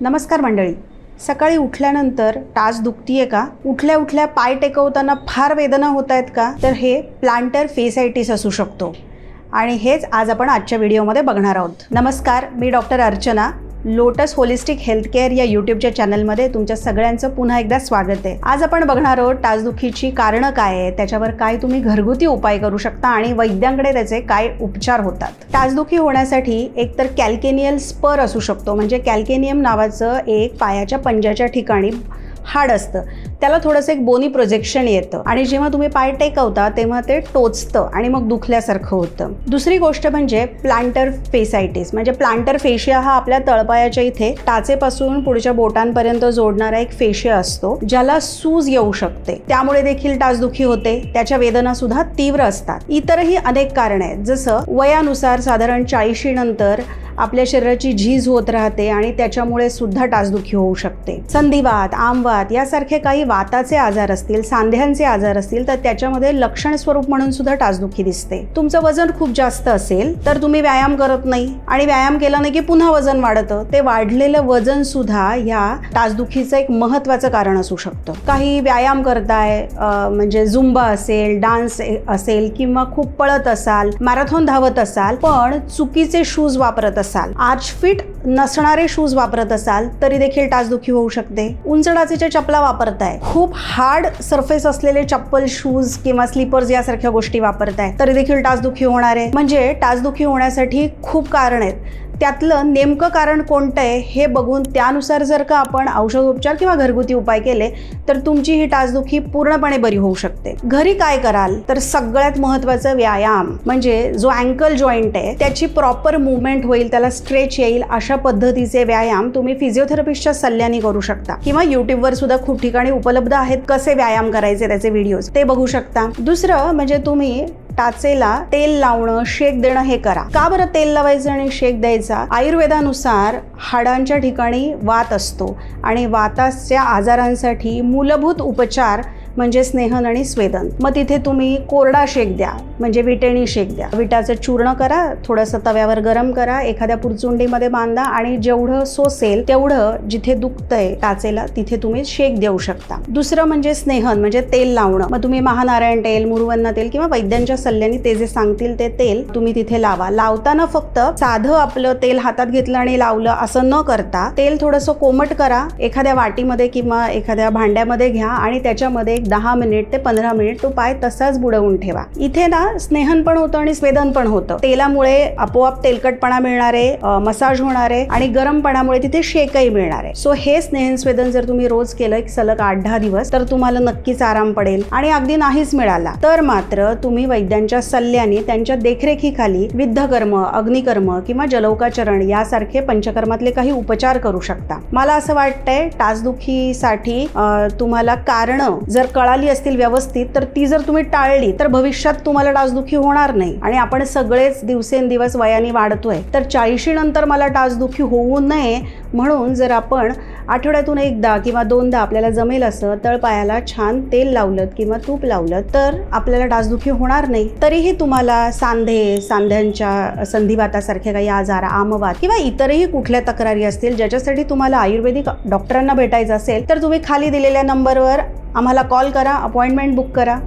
नमस्कार मंडळी. सकाळी उठल्यानंतर टाच दुखतीये का? उठल्या उठल्या पाय टेकवताना फार वेदना होत आहेत का? तर हे प्लांटर फेसायटिस असू शकतो. आणि हेच आज आपण आजच्या व्हिडिओमध्ये बघणार आहोत. नमस्कार मी doctor Archana. Lotus holistic health care या यूट्यूबच्या चॅनलमध्ये तुमच्या सगळ्यांचं पुन्हा एकदा स्वागत आहे. आज आपण बघणार आहोत टाचदुखीची कारणं काय आहे त्याच्यावर काय तुम्ही घरगुती उपाय करू शकता आणि वैद्यांकडे त्याचे काय उपचार होतात. टाचदुखी होण्यासाठी एकतर कॅल्केनियल स्पर असू शकतो म्हणजे कॅल्केनियम नावाचं एक पायाच्या पंजाच्या ठिकाणी हाड असतं. त्याला थोडंसं एक बोनी प्रोजेक्शन येतं. आणि जेव्हा तुम्ही पाय टेकवता तेव्हा ते टोचतं आणि मग दुखल्यासारखं होतं. दुसरी गोष्ट म्हणजे प्लांटर फेसायटिस म्हणजे प्लांटर फेशिया हा आपल्या तळपायाच्या इथे टाचेपासून पुढच्या बोटांपर्यंत जोडणारा एक फेशिया असतो ज्याला सूज येऊ शकते. त्यामुळे देखील टाचदुखी होते. त्याच्या वेदना सुद्धा तीव्र असतात. इतरही अनेक कारण आहेत. जसं वयानुसार साधारण चाळीशी नंतर आपल्या शरीराची झीज होत राहते आणि त्याच्यामुळे सुद्धा टाचदुखी होऊ शकते. संधिवात आमवात यासारखे काही वाताचे आजार असतील सांध्यांचे आजार असतील तर त्याच्यामध्ये लक्षण स्वरूप म्हणून सुद्धा टाचदुखी दिसते. तुमचं वजन खूप जास्त असेल तर तुम्ही व्यायाम करत नाही आणि व्यायाम केला नाही की पुन्हा वजन वाढतं ते वाढलेलं वजन सुद्धा या टाचदुखीचं एक महत्वाचं कारण असू शकतं. काही व्यायाम करताय म्हणजे झुंबा असेल डान्स असेल किंवा खूप पळत असाल मॅरेथॉन धावत असाल पण चुकीचे शूज वापरत असाल आज फिट नसणारे शूज वापरत असाल तरी देखील टाचदुखी होऊ शकते. उंच डाचेच्या चपला वापरताय. खूप हार्ड सरफेस असलेले चप्पल शूज किंवा स्लीपर्स यासारख्या गोष्टी वापरताय तरी देखील टाचदुखी होणार आहे. म्हणजे टाचदुखी होण्यासाठी खूप कारण आहेत. त्यातलं नेमकं कारण कोणतं आहे हे बघून त्यानुसार जर का आपण औषधोपचार किंवा घरगुती उपाय केले तर तुमची ही टाचदुखी पूर्णपणे बरी होऊ शकते. घरी काय कराल? तर सगळ्यात महत्त्वाचं व्यायाम म्हणजे जो अँकल जॉईंट आहे त्याची प्रॉपर मुवमेंट होईल त्याला स्ट्रेच येईल अशा पद्धतीचे व्यायाम तुम्ही फिजिओथेरपिस्टच्या सल्ल्याने करू शकता. किंवा युट्यूबवर सुद्धा खूप ठिकाणी उपलब्ध आहेत कसे व्यायाम करायचे त्याचे व्हिडिओज ते बघू शकता. दुसरं म्हणजे तुम्ही टाचेला तेल लावणं शेक देणं हे करा. का बरं तेल लावायचं आणि शेक द्यायचा? आयुर्वेदानुसार हाडांच्या ठिकाणी वात असतो आणि वाताच्या आजारांसाठी मूलभूत उपचार म्हणजे स्नेहन आणि स्वेदन. मग तिथे तुम्ही कोरडा शेक द्या म्हणजे विटेणी शेक द्या. विटाचं चूर्ण करा थोडंसं तव्यावर गरम करा एखाद्या पुरचुंडीमध्ये बांधा आणि जेवढं सोसेल तेवढं जिथे दुखतंय काचेला तिथे तुम्ही शेक देऊ शकता. दुसरं म्हणजे स्नेहन म्हणजे तेल लावणं. मग तुम्ही महानारायण तेल मुरुवन्ना तेल किंवा वैद्यांच्या सल्ल्याने ते जे सांगतील ते तेल तुम्ही तिथे लावा. लावताना फक्त साधं आपलं तेल हातात घेतलं आणि लावलं असं न करता तेल थोडंसं कोमट करा. एखाद्या वाटीमध्ये किंवा एखाद्या भांड्यामध्ये घ्या आणि त्याच्यामध्ये एक दहा मिनिट ते पंधरा मिनिट तो पाय तसाच बुडवून ठेवा. इथे ना स्नेहन पण होतं आणि स्वेदन पण होतं. तेलामुळे आपोआप तेलकटपणा मिळणारे मसाज होणारे आणि गरमपणामुळे तिथे शेकही मिळणार. आहे सो हे स्नेहन स्वेदन जर तुम्ही रोज केलं एक सलग आठ दहा दिवस तर तुम्हाला नक्कीच आराम पडेल आणि अगदी नाहीच मिळाला. तर मात्र तुम्ही वैद्यांच्या सल्ल्याने त्यांच्या देखरेखीखाली विद्धकर्म अग्निकर्म किंवा जलौकाचरण यासारखे पंचकर्मातले काही उपचार करू शकता. मला असं वाटतंय टाचदुखीसाठी तुम्हाला कारणं जर कळाली असतील व्यवस्थित तर ती जर तुम्ही टाळली तर भविष्यात तुम्हाला डासदुखी होणार नाही. आणि आपण सगळेच दिवसेंदिवस वयाने वाढतोय तर चाळीशी नंतर मला डासदुखी होऊ नये म्हणून जर आपण आठवड्यातून एकदा किंवा दोनदा आपल्याला जमेल असं तळपायाला छान तेल लावलं किंवा तूप लावलं तर आपल्याला डासदुखी होणार नाही. तरीही तुम्हाला सांधे सांध्यांच्या संधिवातासारखे काही आजार आमवात किंवा इतरही कुठल्या तक्रारी असतील ज्याच्यासाठी तुम्हाला आयुर्वेदिक डॉक्टरांना भेटायचं असेल तर तुम्ही खाली दिलेल्या नंबरवर आम्हाला कॉल करा अपॉइंटमेंट बुक करा.